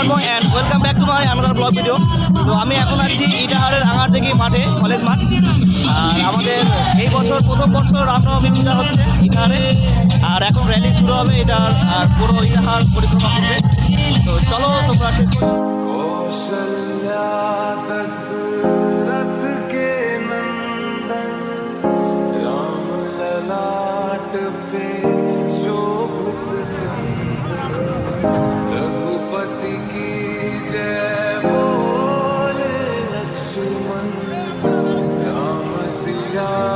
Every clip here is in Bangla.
কর্ম and welcome back to my another blog video তো আমি এখন আছি ইটাহারের আঙার দেখি মাঠে কলেজ মাঠ। আর আমাদের এই বছর প্রথম বছর রামনবমী পূজা হচ্ছে ইটাহারে। আর এখন র্যালি শুরু হবে ইটাহার, আর পুরো ইটাহার পরিক্রমা করবে। তো চলো তোমরা Ramasila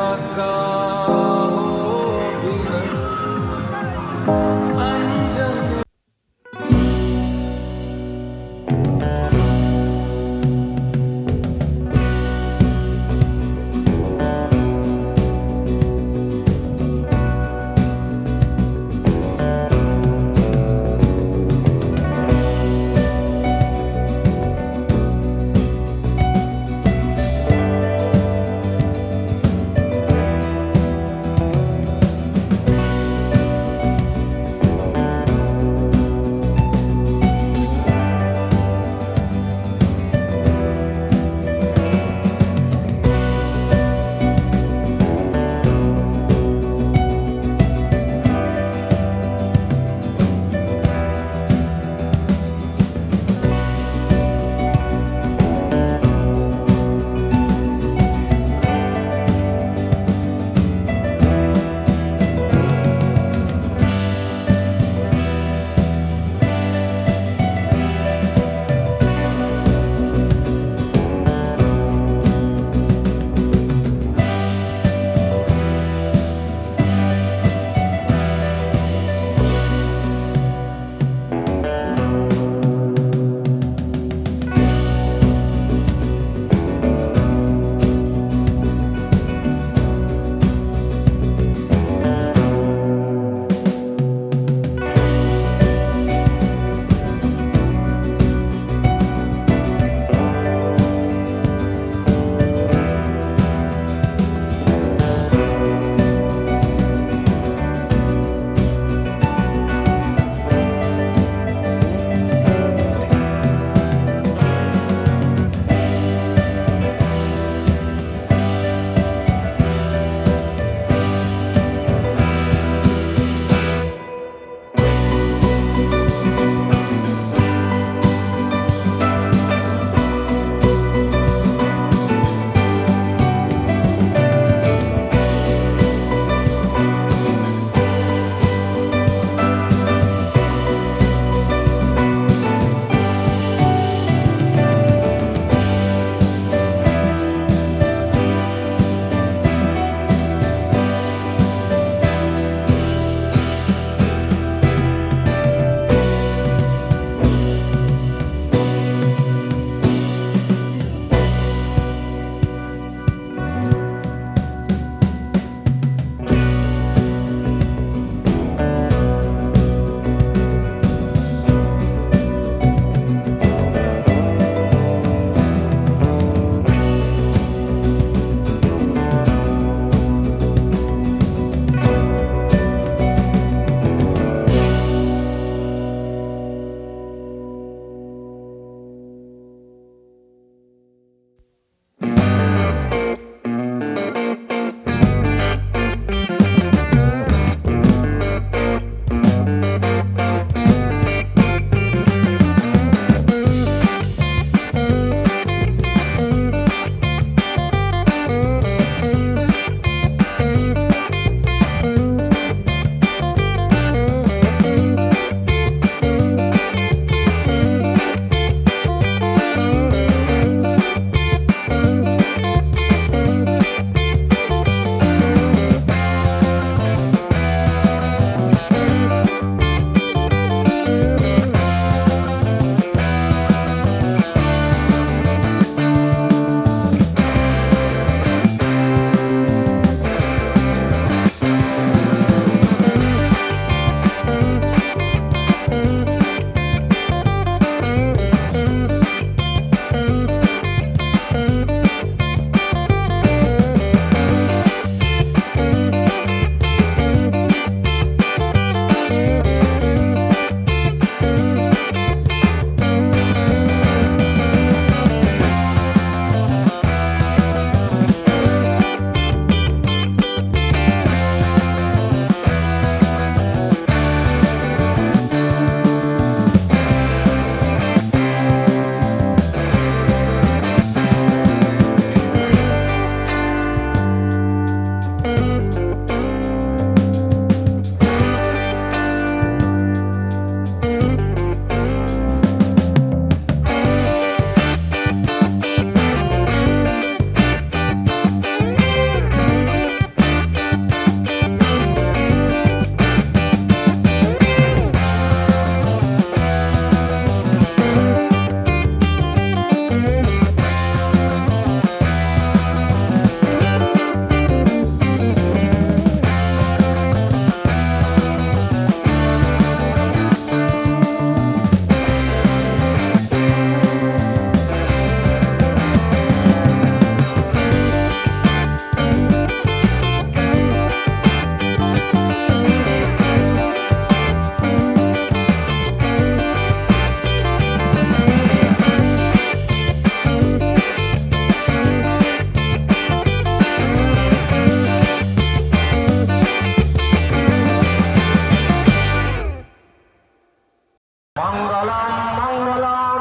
মঙ্গলম মঙ্গলম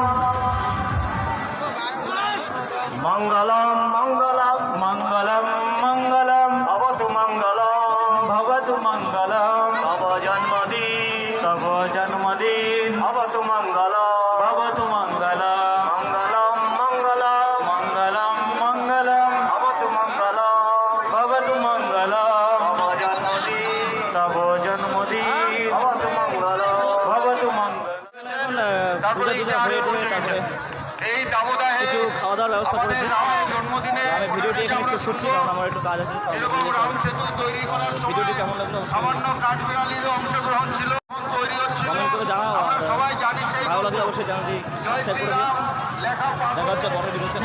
মঙ্গলম মঙ্গলম মঙ্গলম মঙ্গলম ভবতু মঙ্গলম ভবতু মঙ্গলম ব্যবস্থা করেছি। আমি ভিডিওটি এখানে শেষ করছি কারণ আমার একটু কাজ আছে ভিডিওটি কেমন লাগল? কমেন্ট করে জানাও ভালো লাগলে অবশ্যই চ্যানেলটি সাবস্ক্রাইব করে দিও দেখা হচ্ছে বড় ভিডিওতে।